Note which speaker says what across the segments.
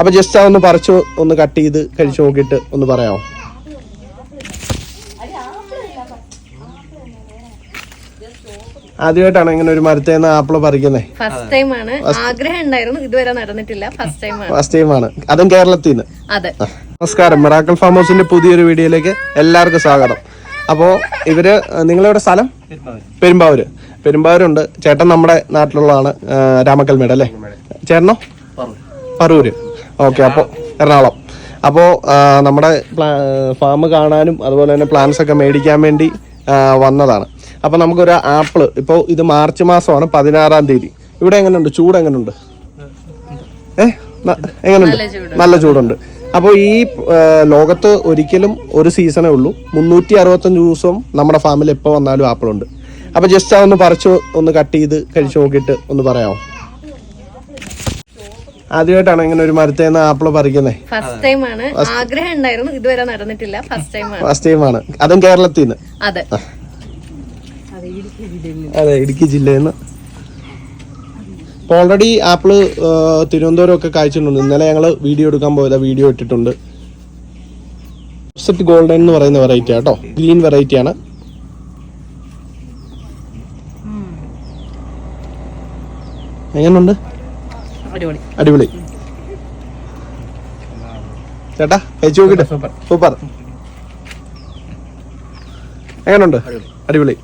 Speaker 1: അപ്പൊ ജസ്റ്റ് അതൊന്ന് പറിച്ച് ഒന്ന് കട്ട് ചെയ്ത് കഴിച്ചു നോക്കിയിട്ട് ഒന്ന് പറയാമോ? ആദ്യമായിട്ടാണ് ഇങ്ങനെ ഒരു മരത്തിൽ നിന്ന് ആപ്പിൾ പറിക്കുന്നത്
Speaker 2: ഫസ്റ്റ് ടൈം ആണ്. ആഗ്രഹം ഉണ്ടായിരുന്നു. ഇതുവരെ നടന്നിട്ടില്ല. ഫസ്റ്റ് ടൈം ആണ്.
Speaker 1: ഫസ്റ്റ് ടൈമാണ് അതും കേരളത്തിൽ നിന്ന്
Speaker 2: അതെ
Speaker 1: നമസ്കാരം. മിറാക്കൽ ഫാം ഹൗസിന്റെ പുതിയൊരു വീഡിയോയിലേക്ക് എല്ലാവർക്കും സ്വാഗതം. അപ്പോൾ ഇവർ നിങ്ങളുടെ സ്ഥലം? പെരുമ്പാവൂര്. പെരുമ്പാവൂരുണ്ട്. ചേട്ടൻ നമ്മുടെ നാട്ടിലുള്ളതാണ് രാമക്കൽമേട് അല്ലേ? ചേട്ടനോ? പറൂര് ഓക്കെ അപ്പോൾ എറണാകുളം. അപ്പോൾ നമ്മുടെ ഫാം കാണാനും അതുപോലെ തന്നെ പ്ലാൻസ് ഒക്കെ മേടിക്കാൻ വേണ്ടി വന്നതാണ്. അപ്പോൾ നമുക്കൊരു ആപ്പിൾ ഇപ്പോൾ ഇത് മാർച്ച് മാസമാണ് പതിനാറാം തീയതി. ഇവിടെ എങ്ങനെയുണ്ട് ചൂട് എങ്ങനെയുണ്ട് ഏ? എങ്ങനെയുണ്ട് നല്ല ചൂടുണ്ട്. അപ്പോൾ ഈ ലോകത്ത് ഒരിക്കലും ഒരു സീസണേ ഉള്ളൂ. മുന്നൂറ്റി അറുപത്തഞ്ച് ദിവസവും നമ്മുടെ ഫാമിൽ എപ്പോൾ വന്നാലും ആപ്പിളുണ്ട്. അപ്പോൾ ജസ്റ്റ് അതൊന്ന് പറിച്ച് ഒന്ന് കട്ട് ചെയ്ത് കഴിച്ചു നോക്കിയിട്ട് ഒന്ന് പറയാമോ? ആദ്യമായിട്ടാണ് ഇങ്ങനെ ഒരു മരത്തിൽ നിന്ന് ആപ്പിൾ പറിക്കുന്നത്
Speaker 2: ഫസ്റ്റ് ടൈം ആണ്. ആഗ്രഹം ഉണ്ടായിരുന്നു. ഇതുവരെ നടന്നിട്ടില്ല. ഫസ്റ്റ് ടൈം ആണ്.
Speaker 1: ഫസ്റ്റ് ടൈമാണ് അതും കേരളത്തിൽ നിന്ന്
Speaker 2: അതെ
Speaker 1: അതെ ഇടുക്കി ജില്ലയിൽ നിന്ന് ഓൾറെഡി ആപ്പിൾ തിരുവനന്തപുരം ഒക്കെ കാഴ്ചയുണ്ട് ഇന്നലെ ഞങ്ങൾ വീഡിയോ എടുക്കാൻ പോയത്. വീഡിയോ ഇട്ടിട്ടുണ്ട്. സെറ്റ് ഗോൾഡൻ എന്ന് പറയുന്ന വെറൈറ്റി ആട്ടോ ഗ്രീൻ വെറൈറ്റി ആണ്. എങ്ങനെയുണ്ട്
Speaker 2: അടിപൊളി.
Speaker 1: ചേട്ടാ കഴിച്ചു നോക്കിട്ട് സൂപ്പർ. എങ്ങനെയുണ്ട് അടിപൊളി.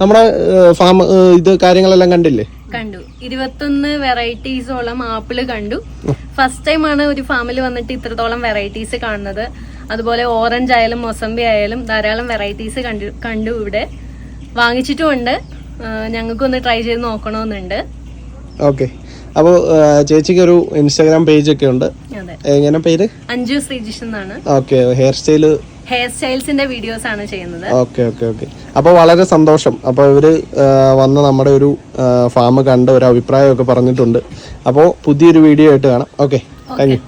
Speaker 1: നമ്മുടെ ഫാം ഇത് കാര്യങ്ങളെല്ലാം കണ്ടില്ലേ?
Speaker 2: കണ്ടു. ഇരുപത്തൊന്ന് വെറൈറ്റീസോളം ആപ്പിൾ കണ്ടു. ഫസ്റ്റ് ടൈം ആണ് ഒരു ഫാമിൽ വന്നിട്ട് ഇത്രത്തോളം വെറൈറ്റീസ് കാണുന്നത്. അതുപോലെ ഓറഞ്ച് ആയാലും മൊസംബി ആയാലും ധാരാളം വെറൈറ്റീസ് കണ്ടു കണ്ടു ഇവിടെ. വാങ്ങിച്ചിട്ടുമുണ്ട്. ഞങ്ങൾക്കൊന്ന് ട്രൈ ചെയ്ത് നോക്കണമെന്നുണ്ട്.
Speaker 1: ഓക്കെ അപ്പോൾ ചേച്ചിക്ക് ഒരു ഇൻസ്റ്റാഗ്രാം പേജ് ഒക്കെ ഉണ്ട്. എങ്ങനെ പേര്?
Speaker 2: അഞ്ജു ശ്രീജിഷ് എന്നാണ്.
Speaker 1: ഓക്കെ ഹെയർ സ്റ്റൈൽ
Speaker 2: ഹെയർ സ്റ്റൈൽസിന്റെ വീഡിയോസ് ആണ് ചെയ്യുന്നത്.
Speaker 1: ഓക്കെ ഓക്കെ ഓക്കെ അപ്പോൾ വളരെ സന്തോഷം. അപ്പോൾ ഇവർ വന്ന് നമ്മുടെ ഒരു ഫാം കണ്ട് ഒരു അഭിപ്രായമൊക്കെ പറഞ്ഞിട്ടുണ്ട്. അപ്പോൾ പുതിയൊരു വീഡിയോ ആയിട്ട് കാണാം. Okay thank you